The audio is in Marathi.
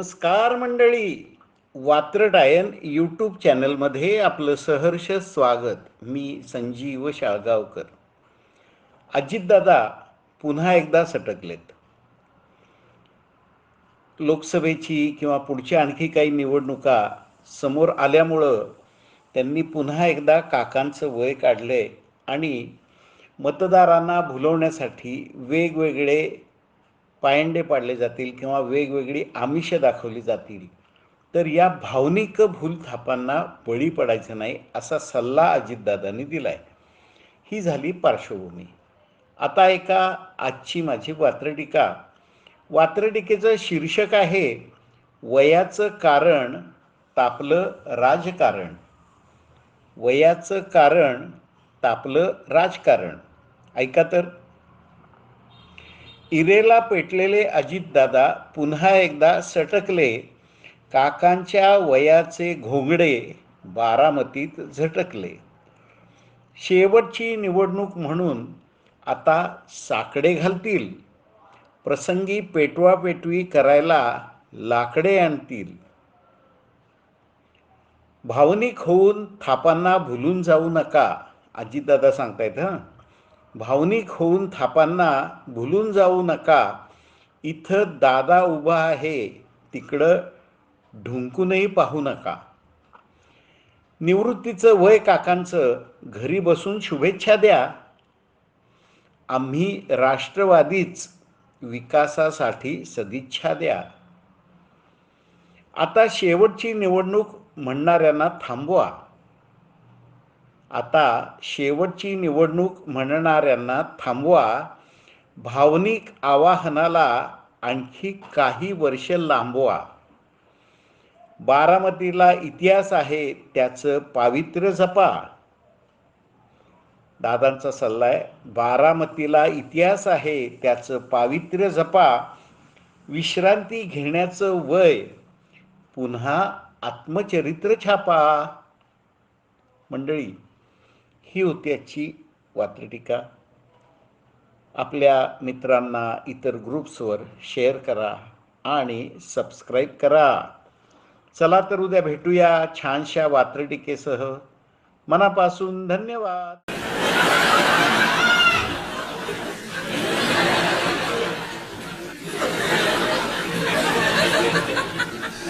नमस्कार मंडळी. वात्रटायन यूट्यूब चॅनलमध्ये आपलं सहर्ष स्वागत. मी संजीव शाळगावकर. अजितदादा पुन्हा एकदा सटकलेत. लोकसभेची किंवा पुढच्या आणखी काही निवडणुका समोर आल्यामुळं त्यांनी पुन्हा एकदा काकांचं वय काढले आणि मतदारांना भुलवण्यासाठी वेगवेगळे पायंडे पाडले जातील किंवा वेगवेगळी आमिषं दाखवली जातील. तर या भावनिक भूलथापांना बळी पडायचं नाही असा सल्ला अजितदादांनी दिला आहे ही झाली पार्श्वभूमी. आता एका आजची माझी वात्रटिका. वात्रटिकेचं शीर्षक आहे वयाचं कारण तापलं राजकारण. वयाचं कारण तापलं राजकारण. ऐका तर. इरेला पेटलेले अजितदादा पुन्हा एकदा सटकले. काकांच्या वयाचे घोंगडे बारामतीत झटकले. शेवटची निवडणूक म्हणून आता साकडे घालतील. प्रसंगी पेटवापेटवी करायला लाकडे आणतील. भावनिक होऊन थापांना भुलून जाऊ नका अजितदादा सांगतायत हां? भावनिक होऊन थापांना भुलून जाऊ नका. इथं दादा उभा आहे तिकडं ढुंकूनही पाहू नका. निवृत्तीचं वय काकांचं घरी बसून शुभेच्छा द्या. आम्ही राष्ट्रवादीच विकासासाठी सदिच्छा द्या. आता शेवटची निवडणूक म्हणणाऱ्यांना थांबवा. आता शेवटची निवडणूक म्हणणाऱ्यांना थांबवा. भावनिक आवाहनाला आणखी काही वर्ष लांबवा. बारामतीला इतिहास आहे त्याचं पावित्र्य जपा. दादांचा सल्ला आहे बारामतीला इतिहास आहे त्याचं पावित्र्य जपा. विश्रांती घेण्याचं वय पुन्हा आत्मचरित्र छापा. मंडळी ही होती आजची वात्रटिका. आपल्या मित्रांना इतर ग्रुप्सवर शेअर करा आणि सबस्क्राईब करा. चला तर उद्या भेटूया छानशा वात्रटिकेसह. मनापासून धन्यवाद.